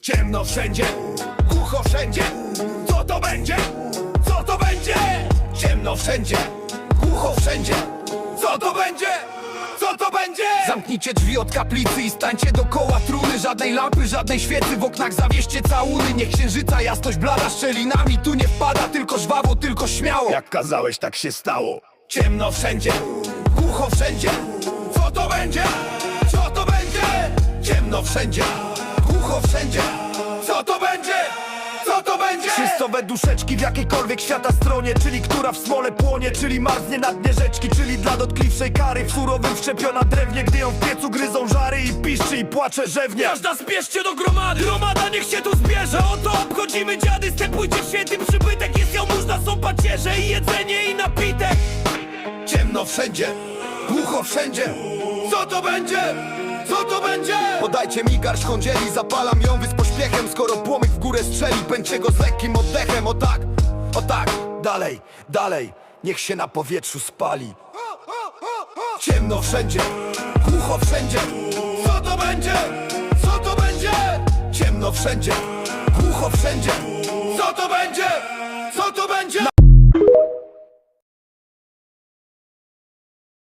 Ciemno wszędzie, głucho wszędzie Co to będzie? Co to będzie? Ciemno wszędzie, głucho wszędzie Co to będzie? Co to będzie? Zamknijcie drzwi od kaplicy i stańcie dookoła truny Żadnej lampy, żadnej świecy, w oknach zawieście całuny Niech księżyca jasność blada szczelinami Tu nie wpada tylko żwawo, tylko śmiało Jak kazałeś, tak się stało. Ciemno wszędzie, głucho wszędzie Ciemno wszędzie, głucho wszędzie. Co to będzie? Co to będzie? Czystowe duszeczki w jakiejkolwiek świata stronie Czyli która w smole płonie Czyli marznie na dnie rzeczki Czyli dla dotkliwszej kary W surowym wszczepiona drewnie Gdy ją w piecu gryzą żary I piszczy i płacze rzewnie. Każda spieszcie do gromady. Gromada niech się tu zbierze. Oto obchodzimy dziady Stępujcie w święty przybytek. Jest jałmużna, są pacierze I jedzenie i napitek. Ciemno wszędzie, głucho wszędzie. Co to będzie? Co to będzie? Podajcie mi garść kądzieli Zapalam ją wy z pośpiechem Skoro płomyk w górę strzeli Pędźcie go z lekkim oddechem O tak, o tak, dalej, dalej Niech się na powietrzu spali Ciemno wszędzie, głucho wszędzie Co to będzie? Co to będzie? Ciemno wszędzie, głucho wszędzie Co to będzie? Co to będzie?